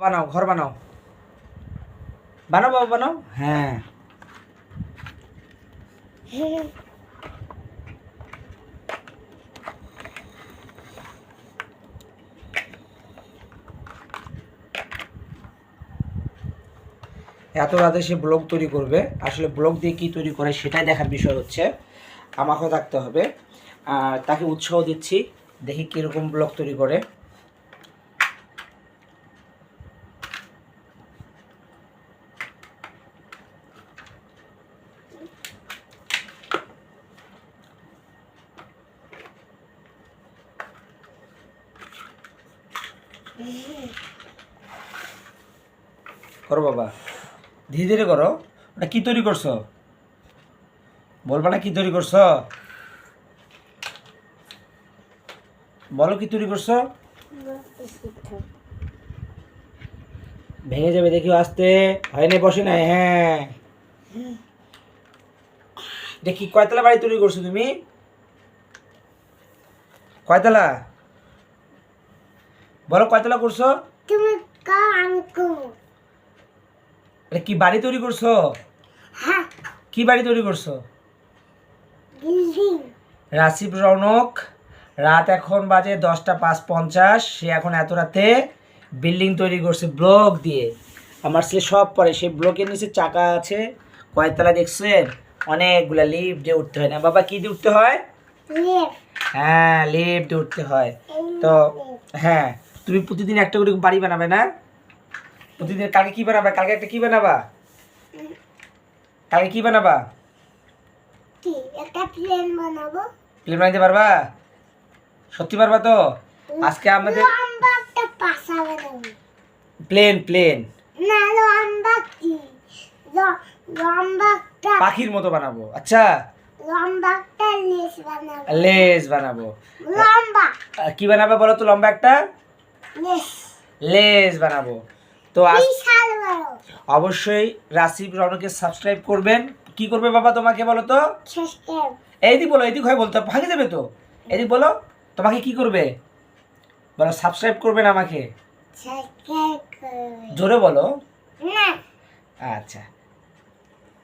বানাও, ঘর বানাও। বানাও বাবা, বানাও। হ্যাঁ। এত রাতে সে ব্লগ তৈরি করবে। আসলে ব্লগ দিয়ে কি তৈরি করে সেটাই দেখার বিষয় হচ্ছে, আমাকেও থাকতে হবে। আর তাকে উৎসাহ দিচ্ছি, দেখি কীরকম ব্লগ তৈরি করে। করো বাবা। ধীরে ধীরে করো। ওটা কি তৈরি করছ? বলবা না কি তৈরি করছ? বলো কি তৈরি করছ? ভেঙে যাবে দেখি আসতে। হয় নাই, বসে নাই হ্যাঁ। দেখি কয়তলা বাড়ি তৈরি করছ তুমি? কয়তলা? বলো কয়তলা করছ? এটা কি বাড়ি তৈরি করছ? হ্যাঁ। কি বাড়ি তৈরি করছ? রাশিব রৌনক রাত এখন বাজে দশটা পাঁচ পঞ্চাশ সে এখন এত রাতে বিল্ডিং তৈরি করছে ব্লক দিয়ে। আমার ছেলে সব পরে সেই ব্লকের নিচে চাকা আছে কয়তলা দেখছেন? অনেকগুলা লিফট দিয়ে উঠতে হয় না। বাবা কি দিয়ে উঠতে হয়? হ্যাঁ লিফট দিয়ে উঠতে হয়। তো হ্যাঁ তুমি প্রতিদিন একটা করে বাড়ি বানাবে না? প্রতিদিন কালকে কি বানাবা? কালকে একটা কি বানাবা? কালকে কি বানাবা? কি একটা প্লেন বানাবো? প্লেন বানাইতে পারবা? সত্যি পারবা তো? আজকে আমাদের প্লেন প্লেন না লম্বা কি? লম্বা পাখির মতো বানাবো। আচ্ছা। লম্বা একটা লেস বানাবো। লেজ বানাবো। লম্বা। কি বানাবে বলো তো? লম্বা একটা? লেস বানাবো। তো অবশ্যই রাশিব রনকে সাবস্ক্রাইব করবেন। কি করবে বাবা তোমাকে বলো তো? এইদিক বলো এইদিক হয় বলতো ভাঙে যাবে তো। এদিক বলো তোমাকে কি করবে? বলো সাবস্ক্রাইব করবেন আমাকে? জোরে বলো। আচ্ছা।